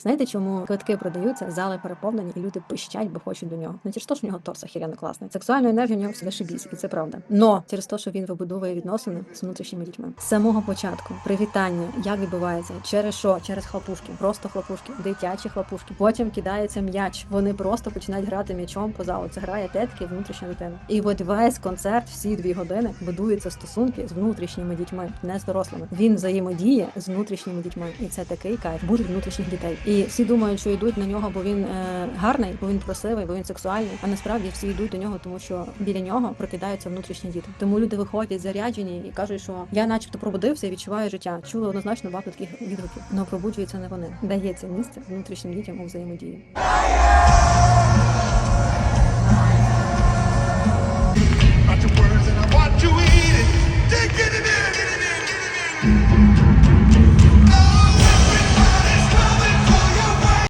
Знаєте, чому квитки продаються, зали переповнені, і люди пищать, бо хочуть до нього. Не через те, що в нього торс охеренно класний. Сексуальна енергія в нього все шибісь, і це правда. Но через те, що він вибудовує відносини з внутрішніми дітьми. З самого початку привітання, як відбувається, через що? Через хлопушки, просто хлопушки, дитячі хлопушки. Потім кидається м'яч. Вони просто починають грати м'ячом по залу. Це грає тетки, внутрішня дитина. І от весь концерт, всі дві години будуються стосунки з внутрішніми дітьми, не з дорослими. Він взаємодіє з внутрішніми дітьми, і це такий кайф бути внутрішніх дітей. І всі думають, що йдуть на нього, бо він е, гарний, бо він красивий, бо він сексуальний. А насправді всі йдуть до нього, тому що біля нього прокидаються внутрішні діти. Тому люди виходять заряджені і кажуть, що я, начебто, пробудився і відчуваю життя. Чули однозначно багато таких відгуків. Но пробуджуються не вони. Дається місце внутрішнім дітям у взаємодії.